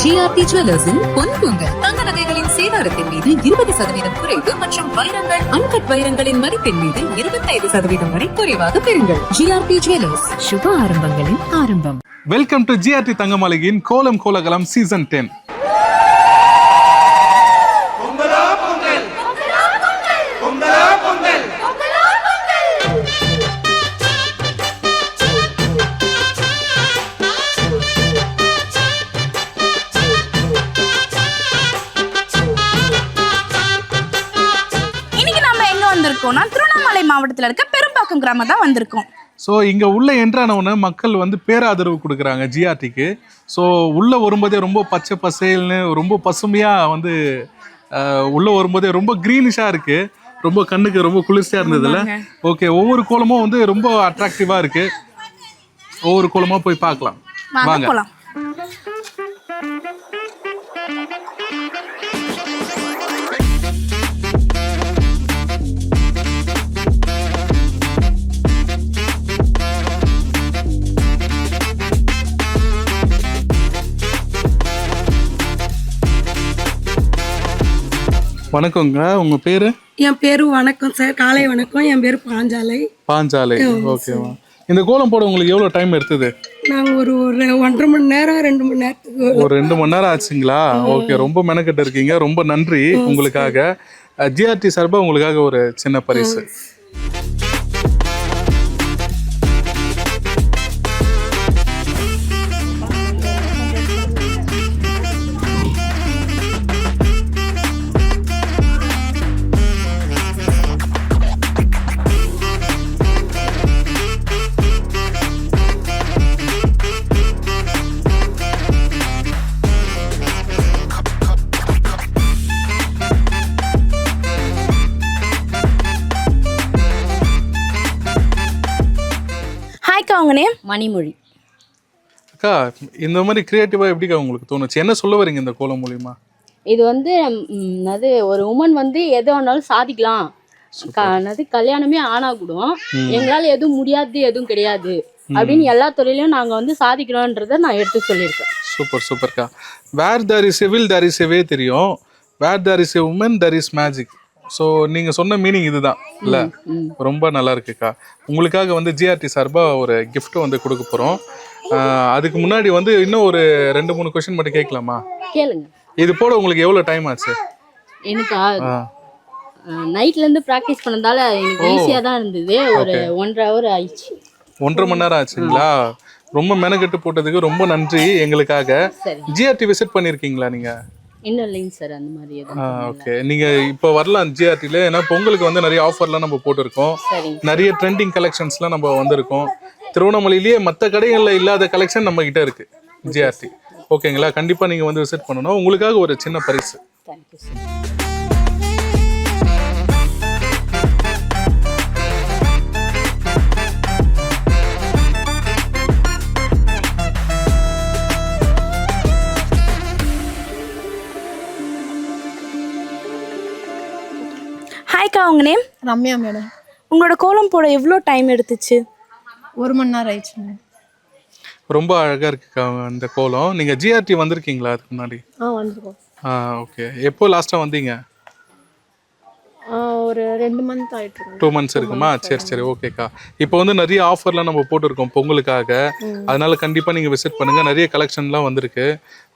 GRT ஜுவல்லர்ஸில் பொன் பொங்கல் தங்க நகைகளின் சேதாரத்தின் மீது இருபது சதவீதம் குறைவு மற்றும் வைரங்கள் அன்கட் வைரங்களின் மதிப்பின் மீது இருபத்தைந்து சதவீதம் வரை குறைவாக பெறுங்கள். ஜிஆர்டி ஜுவல்லர்ஸ் சுப ஆரம்பங்களின் ஆரம்பம். வெல்கம் டு ஜிஆர்டி தங்கமாளிகையின் கோலம் கோலகலம் சீசன் டென் வந்திருக்கோம்னா திருவண்ணாமலை மாவட்டத்துல இருக்க பெரும்பாக்கம் கிராமம் தான் வந்திருக்கோம். ஸோ இங்கே உள்ள என்ட்ரானவுன்னு மக்கள் வந்து பேராதரவு கொடுக்குறாங்க ஜிஆர்டிக்கு ஸோ உள்ளே வரும்போதே ரொம்ப பச்சை பசேல்னு ரொம்ப பசுமையாக வந்து உள்ள வரும்போதே ரொம்ப க்ரீனிஷாக இருக்கு. ரொம்ப கண்ணுக்கு ரொம்ப குளிர்ச்சியாக இருந்ததுல. ஓகே ஒவ்வொரு கோலமும் வந்து ரொம்ப அட்ராக்டிவாக இருக்கு. ஒவ்வொரு கோலமாக போய் பார்க்கலாம். வாங்க வணக்கங்க உங்கள் பேர்? என் பேரு வணக்கம் சார். காலை வணக்கம். என் பேர் பாஞ்சாலை. பாஞ்சாலை. ஓகேவா இந்த கோலம் போட உங்களுக்கு எவ்வளோ டைம் எடுத்தது? நாங்கள் ஒரு ஒரு ஒன்றரை மணி நேரம் ரெண்டு மணி நேரத்துக்கு ஒரு ரெண்டு மணி நேரம் ஆச்சுங்களா? ஓகே ரொம்ப மெனக்கெட்டு இருக்கீங்க. ரொம்ப நன்றி உங்களுக்காக. ஜிஆர்டி சார்பா உங்களுக்காக ஒரு சின்ன பரிசு. மணிமொழி. அக்கா இந்த மாதிரி கிரியேட்டிவா எப்படிக்கா உங்களுக்கு தோணுச்சு? என்ன சொல்ல வரீங்க இந்த கோலம் மூலியமா? இது வந்து அது ஒரு உமன் வந்து எது வேணாலும் சாதிக்கலாம். என்னது கல்யாணமே ஆனா கூட எங்களால எதுவும் முடியாது எதுவும் கிடையாது. அப்படின்னு எல்லா துறையிலயும் நாங்க வந்து சாதிக்கிறோன்றத நான் எடுத்து சொல்லியிருக்கேன். சூப்பர் சூப்பர்க்கா. வேர் தர் இஸ் எவில் தர் இஸ் எவே தெரியும். Where there is a woman there is magic so நீங்க சொன்ன மீனிங் இதுதான். இல்ல? ரொம்ப நல்லா இருக்குக்கா. உங்களுக்காக வந்து ஜிஆர்டி சார்பா ஒரு gift வந்து கொடுக்க ஆஹ் அதுக்கு முன்னாடி வந்து இன்னும் ஒரு ரெண்டு மூணு கொஸ்டின் மட்டும் கேட்கலாமா? கேளுங்க. இது போட உங்களுக்கு எவ்வளவு டைம் ஆச்சு? எனக்கு நைட்ல இருந்து ப்ராக்டிஸ் பண்ணதால எனக்கு ஈஸியா தான் இருந்தது. ஒரு ஒன்றரை ஹவர் ஆயிடுச்சு. ஒன்றரை மணி நேரம் ஆச்சுங்களா? ரொம்ப மெனக்கெட்டு போட்டதுக்கு ரொம்ப நன்றி எங்களுக்காக. ஜிஆர்டி விசிட் பண்ணிருக்கீங்களா நீங்க? இன்னும் இல்லைங்க சார் அந்த மாதிரி ஓகே. நீங்க இப்போ வரலாம் ஜிஆர்டில ஏன்னா பொங்கலுக்கு வந்து நிறைய ஆஃபர்லாம் நம்ம போட்டிருக்கோம். நிறைய ட்ரெண்டிங் கலெக்ஷன்ஸ்லாம் நம்ம வந்திருக்கோம். திருவண்ணாமலையிலேயே மற்ற கடைகளில் இல்லாத கலெக்ஷன் நம்ம கிட்ட இருக்கு ஜிஆர்டி ஓகேங்களா? கண்டிப்பா நீங்க வந்து விசிட் பண்ணணும். உங்களுக்காக ஒரு சின்ன பரிசு. தேங்க்யூ சார் ஹாய்க்கா உங்க நேம் ரம்யா மேடம். உங்களோட கோலம் போட எவ்வளோ டைம் எடுத்துச்சு? ஒரு மணி நேரம் ஆயிடுச்சு மேடம் ரொம்ப அழகா இருக்குக்கா அந்த கோலம். நீங்க ஜிஆர்டி வந்திருக்கீங்களா அதுக்கு முன்னாடி? ஆ வந்துருக்கோம். ஆ ஓகே எப்போ லாஸ்டா வந்தீங்க? ஆ, ஒரு ரெண்டு மந்த் ஆயிட்டு இருக்கு டூ மந்த்ஸ் இருக்குமா சரி சரி ஓகேக்கா இப்போ வந்து நிறைய ஆஃபர்லாம் நம்ம போட்டிருக்கோம் பொங்கலுக்காக. அதனால கண்டிப்பாக நீங்கள் விசிட் பண்ணுங்க. நிறைய கலெக்ஷன்லாம் வந்திருக்கு.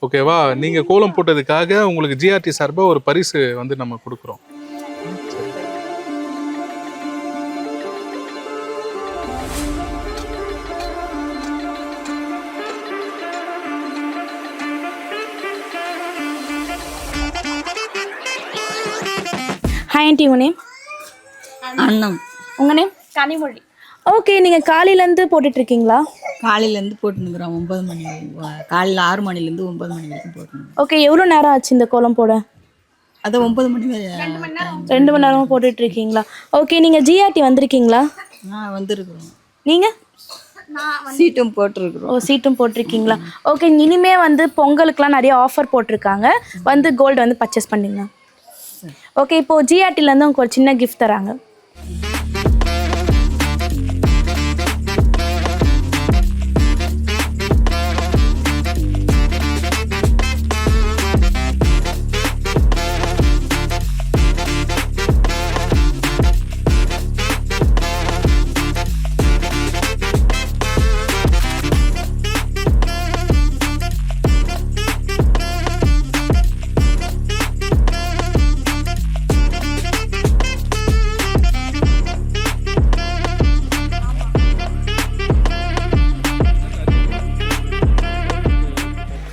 ஓகேவா நீங்கள் கோலம் போட்டதுக்காக உங்களுக்கு ஜிஆர்டி சார்பாக ஒரு பரிசு வந்து நம்ம கொடுக்குறோம். ஹாய் ஆண்டி உங்க நேம் அன்னம். உங்க நேம் கனிமொழி. ஓகே நீங்க காலையில இருந்து போட்டுட்டு இருக்கீங்களா காலையிலேருந்து போட்டுனுக்குறோம் ஒன்பது மணி காலையில் ஆறு மணிலேருந்து ஒன்பது மணி வரைக்கும் போட்டுனுக்குறோம் ஓகே எவ்வளோ நேரம் ஆச்சு இந்த கோலம் போட? அது ஒன்பது மணி ரெண்டு மணி நேரமா போட்டுட்டு இருக்கீங்களா ஓகே நீங்க ஜிஆர்டி வந்திருக்கீங்களா? ஆ வந்திருக்கிறோம். நீங்க? சீட்டும் போட்டிருக்கிறோம். ஓ சீட்டும் போட்டிருக்கீங்களா? ஓகே இனிமே வந்து பொங்கலுக்குலாம் நிறைய ஆஃபர் போட்டிருக்காங்க. வந்து கோல்டு வந்து பர்ச்சேஸ் பண்ணிங்க. ஓகே இப்போ ஜிஆர்டில இருந்து உங்களுக்கு ஒரு சின்ன கிஃப்ட் தராங்க.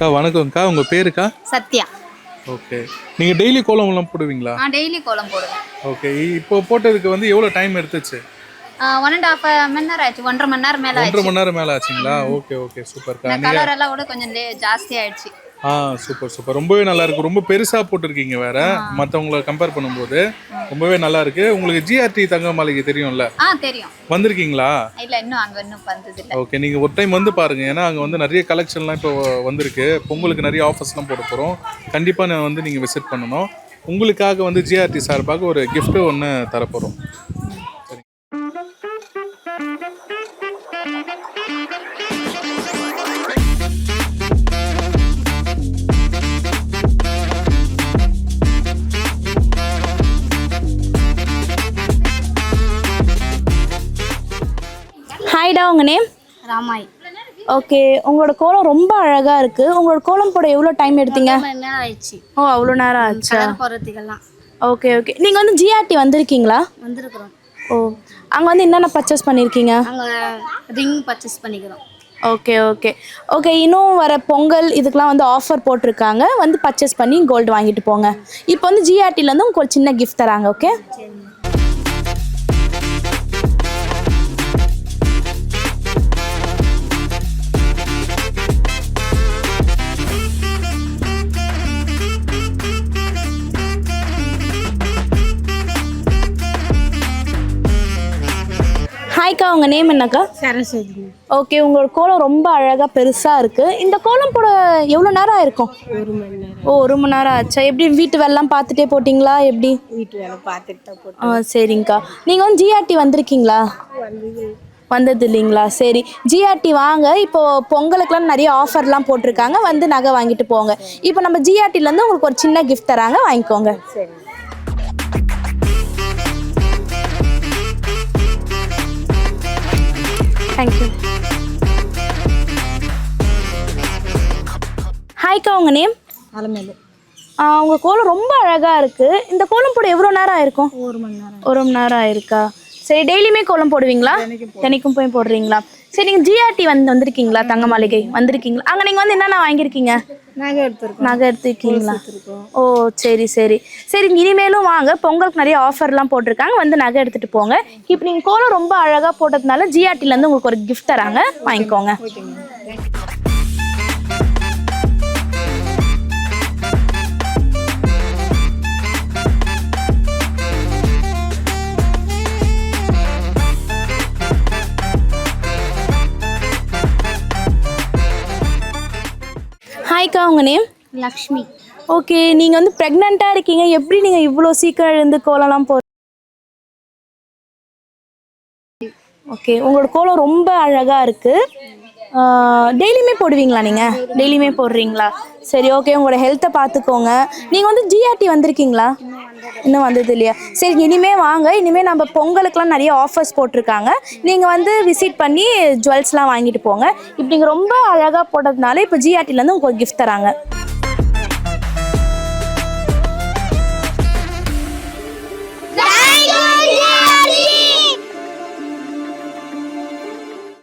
அக்கா வணக்கம்க்கா. உங்கள் பேருக்கா? சத்யா. ஓகே. நீங்கள் டெய்லி கோலம்லாம் போடுவீங்களா? நான் டெய்லி கோலம் போடுவேன். ஓகே. இப்போ போட்டதுக்கு வந்து எவ்வளோ டைம் எடுத்துச்சு? ஒன் அண்ட் ஹாஃப் மணி நேரம் ஆயிடுச்சு ஒன்றரை மணி நேரம் மேலே ஒன்றரை மணி நேரம் மேலே ஆச்சுங்களா? Okay okay. சூப்பர்க்கா. கலர் எல்லாம் கூட கொஞ்சம் ஜாஸ்தி ஆயிடுச்சு. ஆ சூப்பர் சூப்பர் ரொம்பவே நல்லா இருக்கு. ரொம்ப பெருசாக போட்டிருக்கீங்க வேற. மற்றவங்கள கம்பேர் பண்ணும்போது ரொம்பவே நல்லா இருக்கு. உங்களுக்கு ஜிஆர்டி தங்க மாளிகை தெரியும்ல? ஆ தெரியும். வந்திருக்கீங்களா? இல்ல இன்னும் அங்க இன்னும் வந்தது இல்ல ஓகே நீங்கள் ஒரு டைம் வந்து பாருங்க. ஏன்னா அங்கே வந்து நிறைய கலெக்ஷன்லாம் இப்போ வந்திருக்கு. பொங்கலுக்கு நிறைய ஆஃபர்ஸ்லாம் போட போகிறோம் கண்டிப்பாக நான் வந்து நீங்கள் விசிட் பண்ணணும். உங்களுக்காக வந்து ஜிஆர்டி சார்பாக ஒரு gift ஒன்று தரப்போகிறோம் உங்கள் நேம் ராமாய். ஓகே உங்களோட கோலம் ரொம்ப அழகா இருக்கு. உங்களோட கோலம் போட எவ்வளோ டைம் எடுத்தீங்க? மணி நேரம் ஆயிடுச்சு. ஓ அவ்வளோ நேரம் ஆச்சா? கலர் போடுறதுக்கெல்லாம். ஓகே ஓகே நீங்கள் வந்து ஜிஆர்டி வந்திருக்கீங்களா? வந்திருக்கிறோம். ஓ அங்கே வந்து என்னென்ன பர்ச்சேஸ் பண்ணியிருக்கீங்க அங்க ரிங் பர்ச்சேஸ் பண்ணிக்கிறோம். ஓகே ஓகே ஓகே இன்னும் வர பொங்கல் இதுக்கெலாம் வந்து ஆஃபர் போட்டிருக்காங்க. வந்து பர்ச்சேஸ் பண்ணி கோல்டு வாங்கிட்டு போங்க. இப்போ வந்து ஜிஆர்டிலேருந்து உங்களுக்கு ஒரு சின்ன கிஃப்ட் தராங்க ஓகே ஹாய்க்கா உங்கள் நேம் என்னக்கா? சரஸ்வதி. ஓகே உங்களோட கோலம் ரொம்ப அழகாக பெருசாக இருக்குது இந்த கோலம் போட எவ்வளோ நேரம் ஆயிருக்கும்? ஒரு மணி நேரம். ஓ ஒரு மணி நேரம் ஆச்சா? எப்படி வீட்டு வேலைலாம் பார்த்துட்டே போட்டிங்களா? எப்படி? வீட்டு வேலை பார்த்துட்டு ஆ சரிங்கக்கா. நீங்கள் வந்து ஜிஆர்டி வந்திருக்கீங்களா? வந்தது. இல்லைங்களா? சரி. ஜிஆர்டி வாங்க. இப்போ பொங்கலுக்குலாம் நிறைய ஆஃபர்லாம் போட்டிருக்காங்க. வந்து நகை வாங்கிட்டு போங்க. இப்போ நம்ம ஜிஆர்டிலேருந்து உங்களுக்கு ஒரு சின்ன கிஃப்ட் தராங்க. வாங்கிக்கோங்க. சரி. தேங்க்யூ ஹாய்க்கா உங்கள் நேம் அலமேலு. உங்கள் கோலம் ரொம்ப அழகாக இருக்குது இந்த கோலம் போட எவ்வளோ நேரம் ஆயிருக்கும்? ஒரு மணி நேரம் ஒரு மணி நேரம் ஆயிருக்கா? சரி டெய்லியுமே கோலம் போடுவீங்களா? தினைக்கும் போய் போடுறீங்களா? சரி நீங்கள் ஜிஆர்டி வந்து வந்திருக்கீங்களா? தங்க மாளிகை வந்திருக்கீங்களா? அங்கே நீங்கள் வந்து என்னென்ன வாங்கியிருக்கீங்க? நகை எடுத்துருக்கோம். நகை எடுத்துருக்கீங்களா? ஓ சரி சரி. சரி இனிமேலும் வாங்க. பொங்கலுக்கு நிறைய ஆஃபர்லாம் போட்டிருக்காங்க. வந்து நகை எடுத்துகிட்டு போங்க. இப்போ நீங்கள் கோலம் ரொம்ப அழகாக போட்டதுனால ஜிஆர்டிலேருந்து உங்களுக்கு ஒரு கிஃப்ட் தராங்க. வாங்கிக்கோங்க. ஹாய்க்கா உங்கள் நேம் லக்ஷ்மி. ஓகே நீங்கள் வந்து ப்ரெக்னெண்ட்டாக இருக்கீங்க. எப்படி நீங்கள் இவ்வளோ சீக்கிரம் எழுந்து கோலம்லாம் போ ஓகே உங்களோட கோலம் ரொம்ப அழகாக இருக்குது டெய்லியுமே போடுவீங்களா நீங்கள் டெய்லியுமே போடுறீங்களா? சரி ஓகே உங்களோட ஹெல்த்தை பார்த்துக்கோங்க நீங்கள் வந்து ஜிஆர்டி வந்திருக்கீங்களா? இன்னும் வந்தது இல்லையா? சரி இனிமேல் வாங்க. இனிமேல் நம்ம பொங்கலுக்குலாம் நிறைய ஆஃபர்ஸ் போட்டிருக்காங்க. நீங்கள் வந்து விசிட் பண்ணி ஜுவல்ஸ்லாம் வாங்கிட்டு போங்க. இப்படி நீங்கள் ரொம்ப அழகாக போட்டதுனால இப்போ ஜிஆர்டிலேருந்து உங்களுக்கு கிஃப்ட் தராங்க.